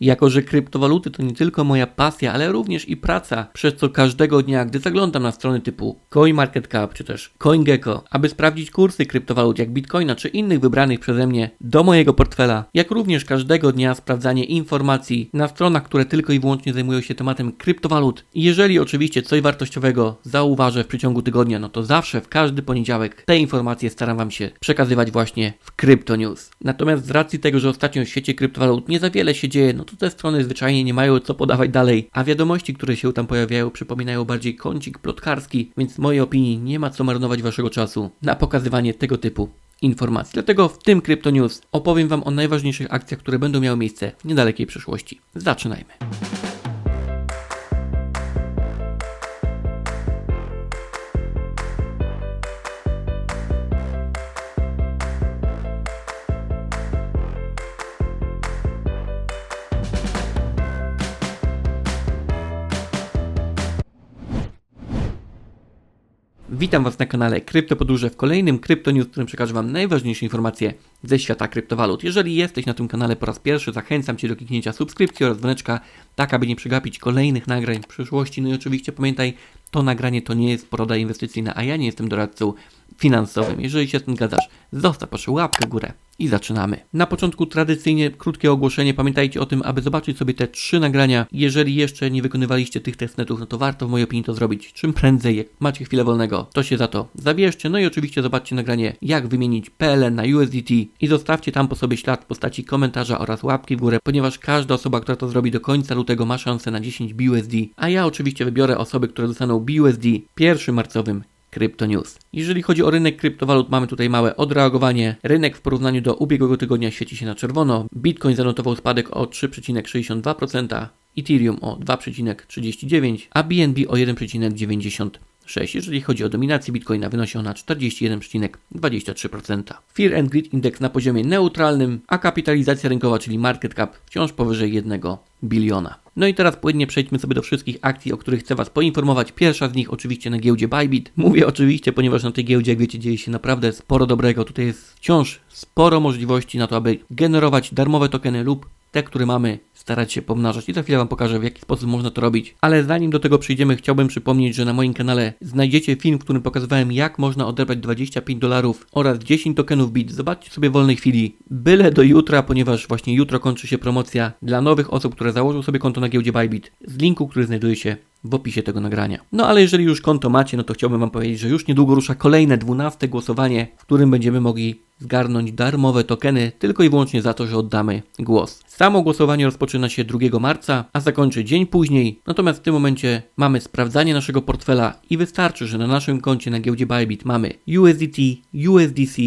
Jako, że kryptowaluty to nie tylko moja pasja, ale również i praca, przez co każdego dnia, gdy zaglądam na strony typu CoinMarketCap czy też CoinGecko, aby sprawdzić kursy kryptowalut jak Bitcoina czy innych wybranych przeze mnie do mojego portfela, jak również każdego dnia sprawdzanie informacji na stronach, które tylko i wyłącznie zajmują się tematem kryptowalut. Jeżeli oczywiście coś wartościowego zauważę w przeciągu tygodnia, no to zawsze w każdy poniedziałek te informacje staram Wam się przekazywać właśnie w Crypto News. Natomiast z racji tego, że ostatnio w świecie kryptowalut nie za wiele się dzieje, no to te strony zwyczajnie nie mają co podawać dalej, a wiadomości, które się tam pojawiają, przypominają bardziej kącik plotkarski, więc w mojej opinii nie ma co marnować Waszego czasu na pokazywanie tego typu informacji. Dlatego w tym Crypto News opowiem Wam o najważniejszych akcjach, które będą miały miejsce w niedalekiej przyszłości. Zaczynajmy. Witam Was na kanale Kryptopodróże w kolejnym Krypto News, w którym przekażę Wam najważniejsze informacje ze świata kryptowalut. Jeżeli jesteś na tym kanale po raz pierwszy, zachęcam Cię do kliknięcia subskrypcji oraz dzwoneczka, tak aby nie przegapić kolejnych nagrań w przyszłości. No i oczywiście pamiętaj, to nagranie to nie jest porada inwestycyjna, a ja nie jestem doradcą finansowym. Jeżeli się z tym zgadzasz, zostaw proszę łapkę górę i zaczynamy. Na początku tradycyjnie krótkie ogłoszenie. Pamiętajcie o tym, aby zobaczyć sobie te trzy nagrania. Jeżeli jeszcze nie wykonywaliście tych testnetów, no to warto w mojej opinii to zrobić. Czym prędzej, jak macie chwilę wolnego, to się za to zabierzcie. No i oczywiście zobaczcie nagranie, jak wymienić PLN na USDT i zostawcie tam po sobie ślad w postaci komentarza oraz łapki w górę, ponieważ każda osoba, która to zrobi do końca lutego ma szansę na 10 BUSD, a ja oczywiście wybiorę osoby, które dostaną BUSD pierwszym marcowym Crypto News. Jeżeli chodzi o rynek kryptowalut, mamy tutaj małe odreagowanie. Rynek w porównaniu do ubiegłego tygodnia świeci się na czerwono. Bitcoin zanotował spadek o 3,62%, Ethereum o 2,39%, a BNB o 1,96%. Jeżeli chodzi o dominację Bitcoina, wynosi ona 41,23%. Fear and Greed Index na poziomie neutralnym, a kapitalizacja rynkowa, czyli market cap, wciąż powyżej 1 biliona. No i teraz płynnie przejdźmy sobie do wszystkich akcji, o których chcę Was poinformować. Pierwsza z nich oczywiście na giełdzie Bybit. Mówię oczywiście, ponieważ na tej giełdzie, jak wiecie, dzieje się naprawdę sporo dobrego. Tutaj jest wciąż sporo możliwości na to, aby generować darmowe tokeny lub te, które mamy, starać się pomnażać i za chwilę Wam pokażę, w jaki sposób można to robić. Ale zanim do tego przyjdziemy, chciałbym przypomnieć, że na moim kanale znajdziecie film, w którym pokazywałem, jak można odebrać 25 dolarów oraz 10 tokenów BIT. Zobaczcie sobie w wolnej chwili, byle do jutra, ponieważ właśnie jutro kończy się promocja dla nowych osób, które założą sobie konto na giełdzie Bybit z linku, który znajduje się w opisie tego nagrania. No ale jeżeli już konto macie, no to chciałbym Wam powiedzieć, że już niedługo rusza kolejne 12 głosowanie, w którym będziemy mogli zgarnąć darmowe tokeny tylko i wyłącznie za to, że oddamy głos. Samo głosowanie rozpoczyna się 2 marca, a zakończy dzień później. Natomiast w tym momencie mamy sprawdzanie naszego portfela i wystarczy, że na naszym koncie na giełdzie Bybit mamy USDT, USDC,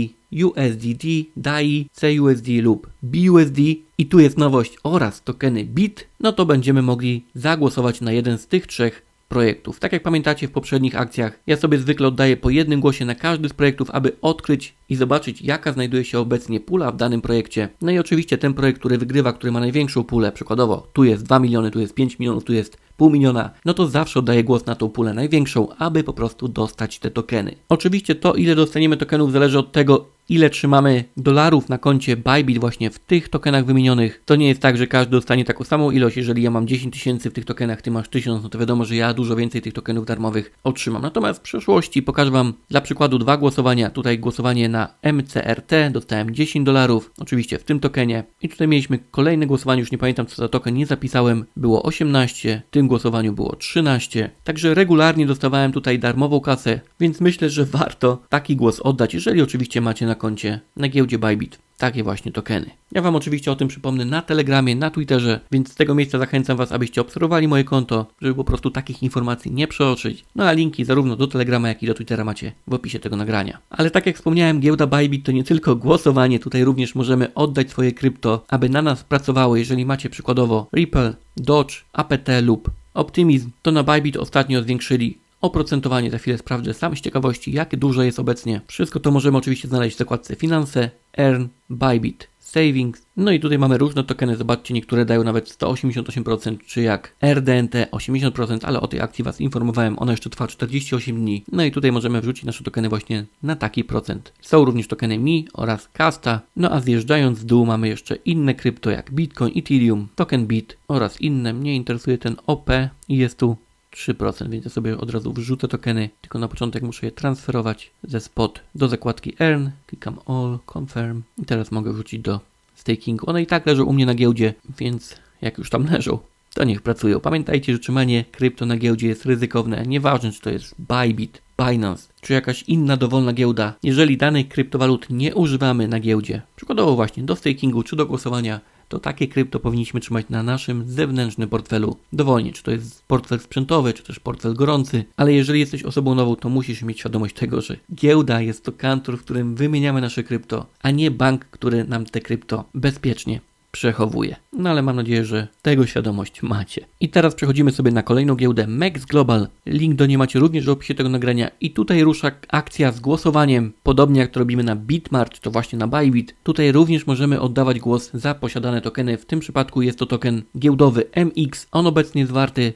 USDT, DAI, CUSD lub BUSD i tu jest nowość oraz tokeny BIT, no to będziemy mogli zagłosować na jeden z tych trzech projektów. Tak jak pamiętacie w poprzednich akcjach, ja sobie zwykle oddaję po jednym głosie na każdy z projektów, aby odkryć i zobaczyć, jaka znajduje się obecnie pula w danym projekcie. No i oczywiście ten projekt, który wygrywa, który ma największą pulę, przykładowo tu jest 2 miliony, tu jest 5 milionów, tu jest pół miliona, no to zawsze oddaję głos na tą pulę największą, aby po prostu dostać te tokeny. Oczywiście to, ile dostaniemy tokenów, zależy od tego, ile trzymamy dolarów na koncie Bybit właśnie w tych tokenach wymienionych. To nie jest tak, że każdy dostanie taką samą ilość. Jeżeli ja mam 10 tysięcy w tych tokenach, ty masz 1000, no to wiadomo, że ja dużo więcej tych tokenów darmowych otrzymam. Natomiast w przyszłości pokażę Wam dla przykładu dwa głosowania. Tutaj głosowanie na MCRT, dostałem 10 dolarów, oczywiście w tym tokenie. I tutaj mieliśmy kolejne głosowanie, już nie pamiętam co za token, nie zapisałem, było 18, w tym głosowaniu było 13. Także regularnie dostawałem tutaj darmową kasę, więc myślę, że warto taki głos oddać, jeżeli oczywiście macie na koncie na giełdzie Bybit takie właśnie tokeny. Ja Wam oczywiście o tym przypomnę na Telegramie, na Twitterze, więc z tego miejsca zachęcam Was, abyście obserwowali moje konto, żeby po prostu takich informacji nie przeoczyć. No a linki zarówno do Telegrama, jak i do Twittera macie w opisie tego nagrania. Ale tak jak wspomniałem, giełda Bybit to nie tylko głosowanie, tutaj również możemy oddać swoje krypto, aby na nas pracowało, jeżeli macie przykładowo Ripple, Doge, APT lub Optimizm, to na Bybit ostatnio zwiększyli Oprocentowanie za chwilę sprawdzę sam z ciekawości, jak duże jest obecnie. Wszystko to możemy oczywiście znaleźć w zakładce Finanse, Earn, Bybit, Savings. No i tutaj mamy różne tokeny, zobaczcie, niektóre dają nawet 188%, czy jak RDNT 80%, ale o tej akcji Was informowałem, ona jeszcze trwa 48 dni. No i tutaj możemy wrzucić nasze tokeny właśnie na taki procent. Są również tokeny Mi oraz Casta, no a zjeżdżając w dół mamy jeszcze inne krypto jak Bitcoin, Ethereum, token Bit oraz inne. Mnie interesuje ten OP i jest tu 3%, więc ja sobie od razu wrzucę tokeny, tylko na początek muszę je transferować ze spot do zakładki Earn, klikam All, Confirm i teraz mogę wrzucić do stakingu. One i tak leżą u mnie na giełdzie, więc jak już tam leżą, to niech pracują. Pamiętajcie, że trzymanie krypto na giełdzie jest ryzykowne. Nieważne, czy to jest Bybit, Binance, czy jakaś inna dowolna giełda. Jeżeli danej kryptowalut nie używamy na giełdzie, przykładowo właśnie do stakingu czy do głosowania, to takie krypto powinniśmy trzymać na naszym zewnętrznym portfelu. Dowolnie, czy to jest portfel sprzętowy, czy też portfel gorący, ale jeżeli jesteś osobą nową, to musisz mieć świadomość tego, że giełda jest to kantor, w którym wymieniamy nasze krypto, a nie bank, który nam te krypto bezpiecznie przechowuje. No ale mam nadzieję, że tego świadomość macie. I teraz przechodzimy sobie na kolejną giełdę Max Global. Link do niej macie również w opisie tego nagrania. I tutaj rusza akcja z głosowaniem. Podobnie jak to robimy na Bitmart, to właśnie na Bybit. Tutaj również możemy oddawać głos za posiadane tokeny. W tym przypadku jest to token giełdowy MX. On obecnie jest warty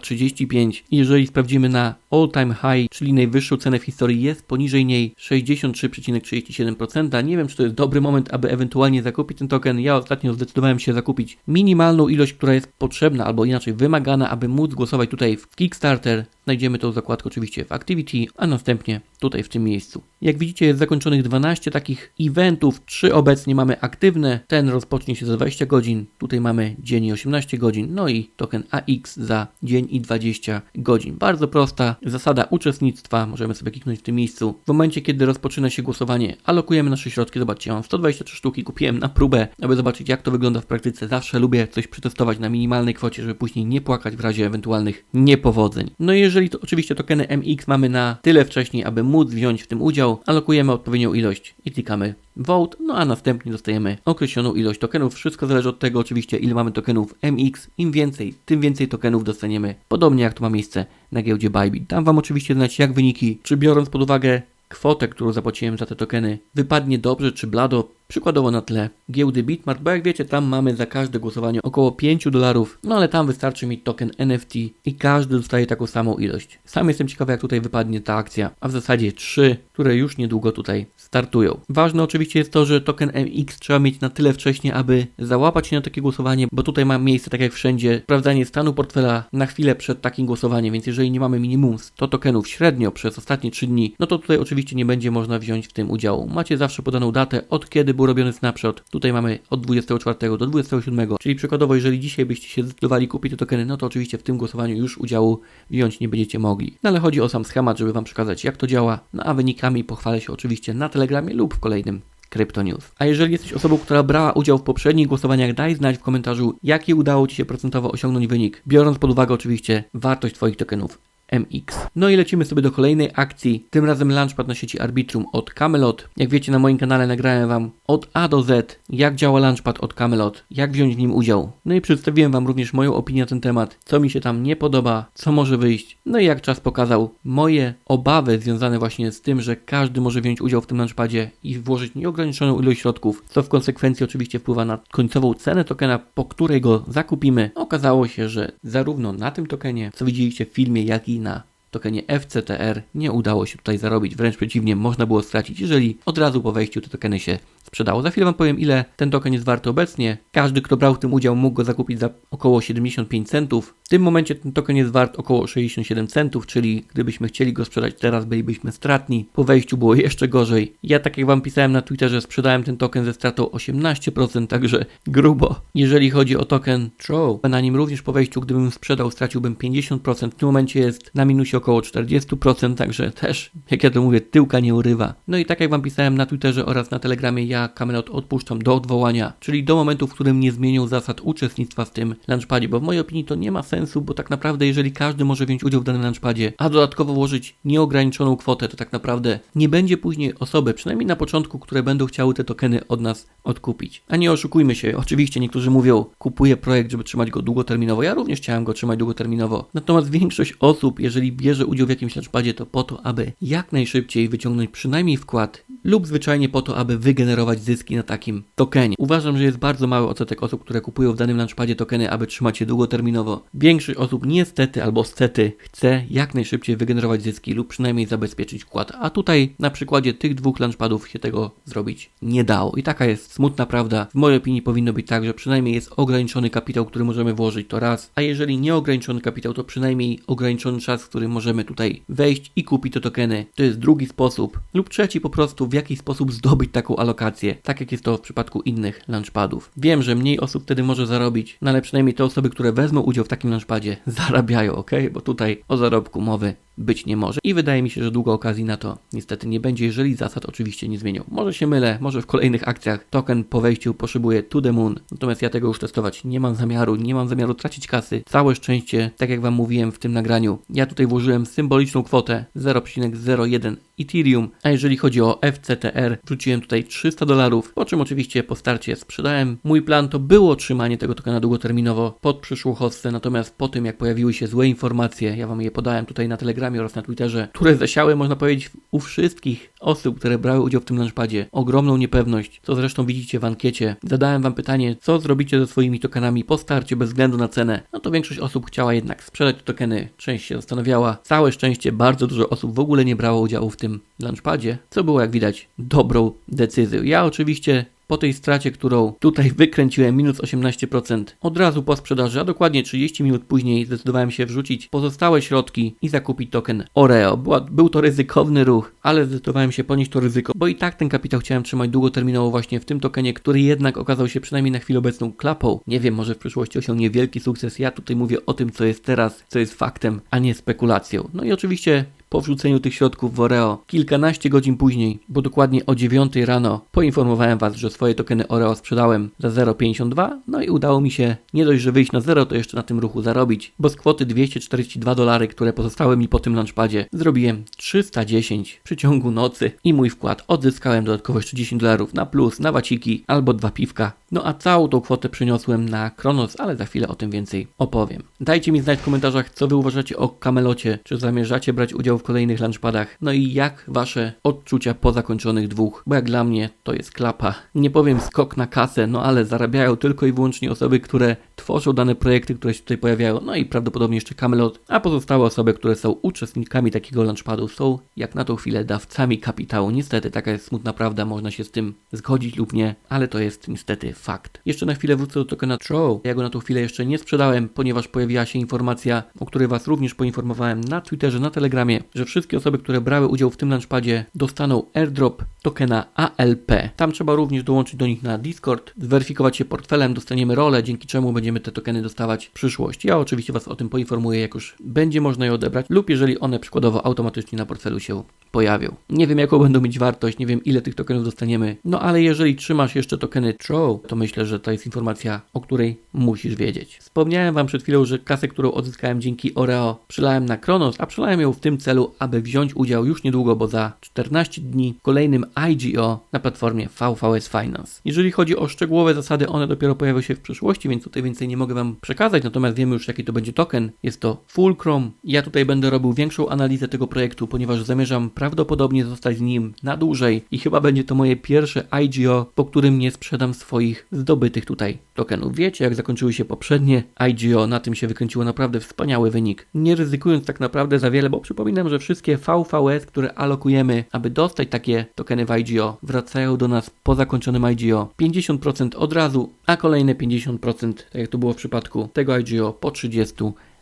35. Jeżeli sprawdzimy na all time high, czyli najwyższą cenę w historii, jest poniżej niej 63,37%. Nie wiem, czy to jest dobry moment, aby ewentualnie zakupić ten token. Ja ostatnio zdecydowałem się zakupić minimalną ilość, która jest potrzebna albo inaczej wymagana, aby móc głosować tutaj w Kickstarter. Znajdziemy tą zakładkę oczywiście w Activity, a następnie tutaj w tym miejscu. Jak widzicie jest zakończonych 12 takich eventów, 3 obecnie mamy aktywne, ten rozpocznie się za 20 godzin, tutaj mamy dzień i 18 godzin, no i token AX za dzień i 20 godzin. Bardzo prosta zasada uczestnictwa, możemy sobie kliknąć w tym miejscu. W momencie kiedy rozpoczyna się głosowanie, alokujemy nasze środki, zobaczcie, mam 123 sztuki, kupiłem na próbę, aby zobaczyć jak to wygląda w praktyce. Zawsze lubię coś przetestować na minimalnej kwocie, żeby później nie płakać w razie ewentualnych niepowodzeń. No i jeżeli to oczywiście tokeny MX mamy na tyle wcześniej, aby móc wziąć w tym udział, alokujemy odpowiednią ilość i klikamy Vote, no a następnie dostajemy określoną ilość tokenów. Wszystko zależy od tego oczywiście, ile mamy tokenów MX. Im więcej, tym więcej tokenów dostaniemy, podobnie jak to ma miejsce na giełdzie Bybit. Dam Wam oczywiście znać, jak wyniki, czy biorąc pod uwagę kwotę, którą zapłaciłem za te tokeny, wypadnie dobrze czy blado, przykładowo na tle giełdy Bitmart, bo jak wiecie, tam mamy za każde głosowanie około 5 dolarów, no ale tam wystarczy mieć token NFT i każdy dostaje taką samą ilość. Sam jestem ciekawy, jak tutaj wypadnie ta akcja, a w zasadzie 3, które już niedługo tutaj startują. Ważne oczywiście jest to, że token MX trzeba mieć na tyle wcześnie, aby załapać się na takie głosowanie, bo tutaj ma miejsce, tak jak wszędzie, sprawdzanie stanu portfela na chwilę przed takim głosowaniem, więc jeżeli nie mamy minimum 100 tokenów średnio przez ostatnie 3 dni, no to tutaj oczywiście nie będzie można wziąć w tym udziału. Macie zawsze podaną datę, od kiedy był robiony snapshot. Tutaj mamy od 24 do 27, czyli przykładowo, jeżeli dzisiaj byście się zdecydowali kupić te tokeny, no to oczywiście w tym głosowaniu już udziału wziąć nie będziecie mogli. No ale chodzi o sam schemat, żeby Wam przekazać jak to działa, no a wynikami pochwalę się oczywiście na Telegramie lub w kolejnym Crypto News. A jeżeli jesteś osobą, która brała udział w poprzednich głosowaniach, daj znać w komentarzu, jaki udało Ci się procentowo osiągnąć wynik, biorąc pod uwagę oczywiście wartość Twoich tokenów. MX. No i lecimy sobie do kolejnej akcji, tym razem Launchpad na sieci Arbitrum od Camelot. Jak wiecie na moim kanale nagrałem Wam od A do Z, jak działa Launchpad od Camelot, jak wziąć w nim udział. No i przedstawiłem Wam również moją opinię na ten temat, co mi się tam nie podoba, co może wyjść. No i jak czas pokazał, moje obawy związane właśnie z tym, że każdy może wziąć udział w tym Launchpadzie i włożyć nieograniczoną ilość środków, co w konsekwencji oczywiście wpływa na końcową cenę tokena, po której go zakupimy. Okazało się, że zarówno na tym tokenie, co widzieliście w filmie, jak i na tokenie FCTR nie udało się tutaj zarobić, wręcz przeciwnie, można było stracić, jeżeli od razu po wejściu te tokeny się sprzedało. Za chwilę Wam powiem, ile ten token jest warty obecnie. Każdy, kto brał w tym udział, mógł go zakupić za około 75 centów. W tym momencie ten token jest wart około 67 centów, czyli gdybyśmy chcieli go sprzedać teraz, bylibyśmy stratni. Po wejściu było jeszcze gorzej. Ja, tak jak Wam pisałem na Twitterze, sprzedałem ten token ze stratą 18%, także grubo. Jeżeli chodzi o token Troll, na nim również po wejściu, gdybym sprzedał, straciłbym 50%. W tym momencie jest na minusie około 40%, także też, jak ja to mówię, tyłka nie urywa. No i tak jak Wam pisałem na Twitterze oraz na Telegramie, ja Camelot odpuszczam do odwołania, czyli do momentu, w którym nie zmienią zasad uczestnictwa w tym launchpadzie, bo w mojej opinii to nie ma sensu, bo tak naprawdę jeżeli każdy może wziąć udział w danym launchpadzie, a dodatkowo włożyć nieograniczoną kwotę, to tak naprawdę nie będzie później osoby, przynajmniej na początku, które będą chciały te tokeny od nas odkupić. A nie oszukujmy się, oczywiście niektórzy mówią, kupuję projekt, żeby trzymać go długoterminowo, ja również chciałem go trzymać długoterminowo, natomiast większość osób, jeżeli bierze udział w jakimś launchpadzie, to po to, aby jak najszybciej wyciągnąć przynajmniej wkład lub zwyczajnie po to, aby wygenerować zyski na takim tokenie. Uważam, że jest bardzo mały odsetek osób, które kupują w danym launchpadzie tokeny, aby trzymać je długoterminowo. Większość osób niestety albo stety chce jak najszybciej wygenerować zyski lub przynajmniej zabezpieczyć wkład. A tutaj na przykładzie tych dwóch launchpadów się tego zrobić nie dało. I taka jest smutna prawda. W mojej opinii powinno być tak, że przynajmniej jest ograniczony kapitał, który możemy włożyć to raz, a jeżeli nie ograniczony kapitał, to przynajmniej ograniczony czas, w którym możemy tutaj wejść i kupić te tokeny. To jest drugi sposób. Lub trzeci po prostu w jakiś sposób zdobyć taką alokację, tak jak jest to w przypadku innych launchpadów. Wiem, że mniej osób wtedy może zarobić, no ale przynajmniej te osoby, które wezmą udział w takim launchpadzie zarabiają, ok? Bo tutaj o zarobku mowy być nie może. I wydaje mi się, że długo okazji na to niestety nie będzie, jeżeli zasad oczywiście nie zmienią. Może się mylę, może w kolejnych akcjach token po wejściu poszybuje to the moon, natomiast ja tego już testować nie mam zamiaru, nie mam zamiaru tracić kasy. Całe szczęście, tak jak Wam mówiłem w tym nagraniu, ja tutaj włożyłem symboliczną kwotę 0,01 Ethereum, a jeżeli chodzi o FCTR, wrzuciłem tutaj 300 dolarów, po czym oczywiście po starcie sprzedałem. Mój plan to było trzymanie tego tokena długoterminowo pod przyszłą hostę, natomiast po tym jak pojawiły się złe informacje, ja Wam je podałem tutaj na Telegramie oraz na Twitterze, które zasiały, można powiedzieć, u wszystkich osób, które brały udział w tym launchpadzie, ogromną niepewność, co zresztą widzicie w ankiecie. Zadałem Wam pytanie, co zrobicie ze swoimi tokenami po starcie bez względu na cenę. No to większość osób chciała jednak sprzedać tokeny, część się zastanawiała. Całe szczęście bardzo dużo osób w ogóle nie brało udziału w tym launchpadzie, co było jak widać dobrą decyzją. Ja oczywiście po tej stracie, którą tutaj wykręciłem, minus 18%, od razu po sprzedaży, a dokładnie 30 minut później zdecydowałem się wrzucić pozostałe środki i zakupić token Oreo. Była, był to ryzykowny ruch, ale zdecydowałem się ponieść to ryzyko, bo i tak ten kapitał chciałem trzymać długoterminowo właśnie w tym tokenie, który jednak okazał się przynajmniej na chwilę obecną klapą. Nie wiem, może w przyszłości osiągnie wielki sukces. Ja tutaj mówię o tym, co jest teraz, co jest faktem, a nie spekulacją. No i oczywiście po wrzuceniu tych środków w Oreo, kilkanaście godzin później, bo dokładnie o 9 rano, poinformowałem Was, że swoje tokeny Oreo sprzedałem za 0,52, no i udało mi się nie dość, że wyjść na zero, to jeszcze na tym ruchu zarobić, bo z kwoty 242 dolary, które pozostały mi po tym launchpadzie, zrobiłem 310 w przeciągu nocy i mój wkład odzyskałem dodatkowo jeszcze 10 dolarów na plus, na waciki albo dwa piwka. No a całą tą kwotę przeniosłem na Kronos, ale za chwilę o tym więcej opowiem. Dajcie mi znać w komentarzach, co Wy uważacie o kamelocie, czy zamierzacie brać udział w kolejnych lunchpadach. No i jak wasze odczucia po zakończonych dwóch? Bo jak dla mnie to jest klapa. Nie powiem skok na kasę, no ale zarabiają tylko i wyłącznie osoby, które tworzą dane projekty, które się tutaj pojawiają. No i prawdopodobnie jeszcze Camelot, a pozostałe osoby, które są uczestnikami takiego lunchpadu są jak na tą chwilę dawcami kapitału. Niestety taka jest smutna prawda, można się z tym zgodzić lub nie, ale to jest niestety fakt. Jeszcze na chwilę wrócę do tokena Troll. Ja go na tą chwilę jeszcze nie sprzedałem, ponieważ pojawiła się informacja, o której Was również poinformowałem na Twitterze, na Telegramie, że wszystkie osoby, które brały udział w tym launchpadzie dostaną airdrop tokena ALP. Tam trzeba również dołączyć do nich na Discord, zweryfikować się portfelem, dostaniemy rolę, dzięki czemu będziemy te tokeny dostawać w przyszłości. Ja oczywiście Was o tym poinformuję, jak już będzie można je odebrać lub jeżeli one przykładowo automatycznie na portfelu się pojawią. Nie wiem jaką będą mieć wartość, nie wiem ile tych tokenów dostaniemy, no ale jeżeli trzymasz jeszcze tokeny Troll, to myślę, że to jest informacja, o której musisz wiedzieć. Wspomniałem Wam przed chwilą, że kasę, którą odzyskałem dzięki Oreo, przelałem na Kronos, a przelałem ją w tym celu, aby wziąć udział już niedługo, bo za 14 dni w kolejnym IGO na platformie VVS Finance. Jeżeli chodzi o szczegółowe zasady, one dopiero pojawią się w przyszłości, więc tutaj więcej nie mogę Wam przekazać, natomiast wiemy już jaki to będzie token. Jest to Fulcrum. Ja tutaj będę robił większą analizę tego projektu, ponieważ zamierzam prawdopodobnie zostać z nim na dłużej i chyba będzie to moje pierwsze IGO, po którym nie sprzedam swoich zdobytych tutaj tokenów. Wiecie, jak zakończyły się poprzednie IGO, na tym się wykręciło naprawdę wspaniały wynik. Nie ryzykując tak naprawdę za wiele, bo przypominam, że wszystkie VVS, które alokujemy, aby dostać takie tokeny w IGO, wracają do nas po zakończonym IGO. 50% od razu, a kolejne 50%, tak jak to było w przypadku tego IGO, po 30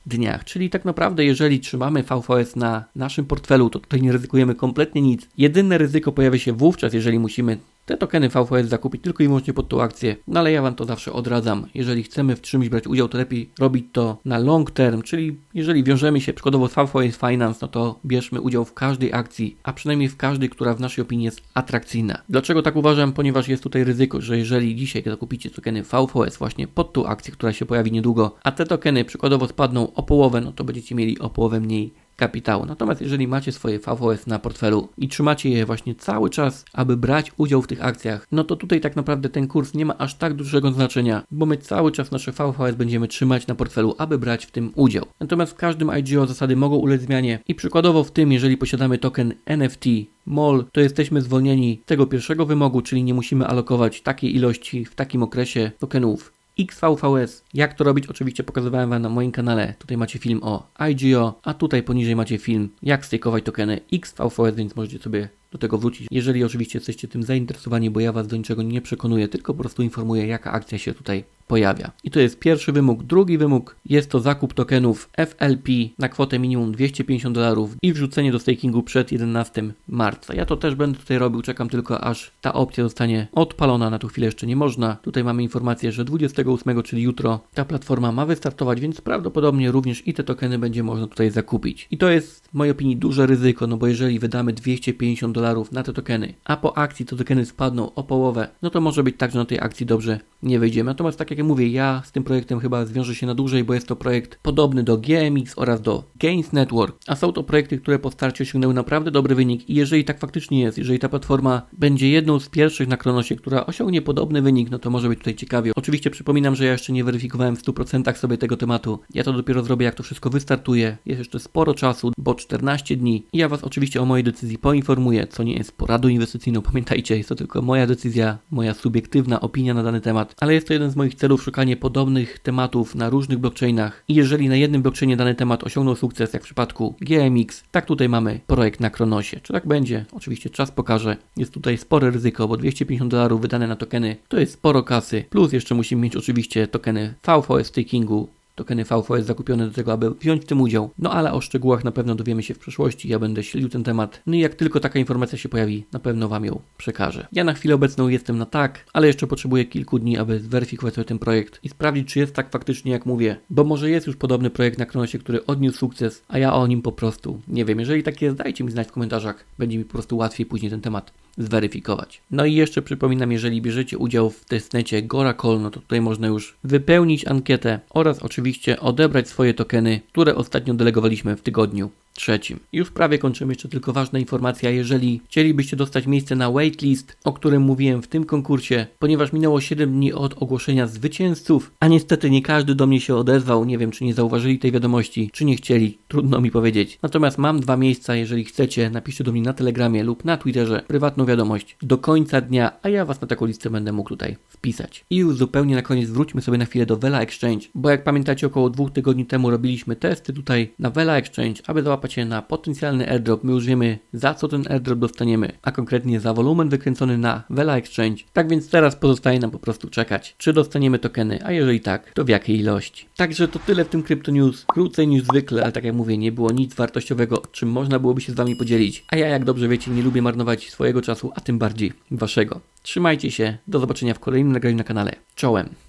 dniach. Czyli tak naprawdę, jeżeli trzymamy VVS na naszym portfelu, to tutaj nie ryzykujemy kompletnie nic. Jedyne ryzyko pojawia się wówczas, jeżeli musimy te tokeny VVS zakupić tylko i wyłącznie pod tą akcję, no ale ja Wam to zawsze odradzam. Jeżeli chcemy w czymś brać udział, to lepiej robić to na long term, czyli jeżeli wiążemy się przykładowo z VVS Finance, no to bierzmy udział w każdej akcji, a przynajmniej w każdej, która w naszej opinii jest atrakcyjna. Dlaczego tak uważam? Ponieważ jest tutaj ryzyko, że jeżeli dzisiaj zakupicie tokeny VVS właśnie pod tą akcję, która się pojawi niedługo, a te tokeny przykładowo spadną o połowę, no to będziecie mieli o połowę mniej kapitału. Natomiast jeżeli macie swoje VVS na portfelu i trzymacie je właśnie cały czas, aby brać udział w tych akcjach, no to tutaj tak naprawdę ten kurs nie ma aż tak dużego znaczenia, bo my cały czas nasze VVS będziemy trzymać na portfelu, aby brać w tym udział. Natomiast w każdym IGO zasady mogą ulec zmianie i przykładowo w tym, jeżeli posiadamy token NFT MOL, to jesteśmy zwolnieni tego pierwszego wymogu, czyli nie musimy alokować takiej ilości w takim okresie tokenów XVVS. Jak to robić? Oczywiście pokazywałem Wam na moim kanale. Tutaj macie film o IGO, a tutaj poniżej macie film jak stakeować tokeny XVVS, więc możecie sobie do tego wrócić. Jeżeli oczywiście jesteście tym zainteresowani, bo ja Was do niczego nie przekonuję, tylko po prostu informuję jaka akcja się tutaj pojawia. I to jest pierwszy wymóg. Drugi wymóg jest to zakup tokenów FLP na kwotę minimum 250 dolarów i wrzucenie do stakingu przed 11 marca. Ja to też będę tutaj robił, czekam tylko aż ta opcja zostanie odpalona. Na tą chwilę jeszcze nie można. Tutaj mamy informację, że 28, czyli jutro, ta platforma ma wystartować, więc prawdopodobnie również i te tokeny będzie można tutaj zakupić. I to jest w mojej opinii duże ryzyko, no bo jeżeli wydamy 250 dolarów na te tokeny, a po akcji te tokeny spadną o połowę, no to może być tak, że na tej akcji dobrze nie wyjdziemy. Natomiast tak jak ja mówię, ja z tym projektem chyba zwiążę się na dłużej, bo jest to projekt podobny do GMX oraz do Gains Network, a są to projekty, które po starcie osiągnęły naprawdę dobry wynik i jeżeli tak faktycznie jest, jeżeli ta platforma będzie jedną z pierwszych na Kronosie, która osiągnie podobny wynik, no to może być tutaj ciekawie. Oczywiście przypominam, że ja jeszcze nie weryfikowałem w 100% sobie tego tematu. Ja to dopiero zrobię, jak to wszystko wystartuje. Jest jeszcze sporo czasu, bo 14 dni i ja Was oczywiście o mojej decyzji poinformuję, co nie jest poradą inwestycyjną. Pamiętajcie, jest to tylko moja decyzja, moja subiektywna opinia na dany temat, ale jest to jeden z moich celów szukanie podobnych tematów na różnych blockchainach i jeżeli na jednym blockchainie dany temat osiągnął sukces, jak w przypadku GMX, tak tutaj mamy projekt na Kronosie. Czy tak będzie? Oczywiście czas pokaże. Jest tutaj spore ryzyko, bo 250 dolarów wydane na tokeny to jest sporo kasy, plus jeszcze musimy mieć oczywiście tokeny VVS stakingu, tokeny VVS zakupione do tego, aby wziąć w tym udział. No ale o szczegółach na pewno dowiemy się w przyszłości. Ja będę śledził ten temat. No i jak tylko taka informacja się pojawi, na pewno Wam ją przekażę. Ja na chwilę obecną jestem na tak, ale jeszcze potrzebuję kilku dni, aby zweryfikować sobie ten projekt i sprawdzić, czy jest tak faktycznie, jak mówię. Bo może jest już podobny projekt na Kronosie, który odniósł sukces, a ja o nim po prostu nie wiem. Jeżeli tak jest, dajcie mi znać w komentarzach. Będzie mi po prostu łatwiej później ten temat zweryfikować. No i jeszcze przypominam, jeżeli bierzecie udział w testnecie Goracol, no to tutaj można już wypełnić ankietę oraz oczywiście odebrać swoje tokeny, które ostatnio delegowaliśmy w tygodniu trzecim. Już prawie kończymy, jeszcze tylko ważna informacja, jeżeli chcielibyście dostać miejsce na waitlist, o którym mówiłem w tym konkursie, ponieważ minęło 7 dni od ogłoszenia zwycięzców, a niestety nie każdy do mnie się odezwał, nie wiem czy nie zauważyli tej wiadomości, czy nie chcieli, trudno mi powiedzieć. Natomiast mam dwa miejsca, jeżeli chcecie, napiszcie do mnie na Telegramie lub na Twitterze prywatną wiadomość do końca dnia, a ja was na taką listę będę mógł tutaj wpisać. I już zupełnie na koniec wróćmy sobie na chwilę do Vela Exchange, bo jak pamiętacie około dwóch tygodni temu robiliśmy testy tutaj na Vela Exchange, aby załapać na potencjalny airdrop. My już wiemy za co ten airdrop dostaniemy, a konkretnie za wolumen wykręcony na Vela Exchange. Tak więc teraz pozostaje nam po prostu czekać, czy dostaniemy tokeny, a jeżeli tak, to w jakiej ilości. Także to tyle w tym Crypto News. Krócej niż zwykle, ale tak jak mówię, nie było nic wartościowego, czym można byłoby się z Wami podzielić. A ja, jak dobrze wiecie, nie lubię marnować swojego czasu, a tym bardziej Waszego. Trzymajcie się, do zobaczenia w kolejnym nagraniu na kanale. Czołem!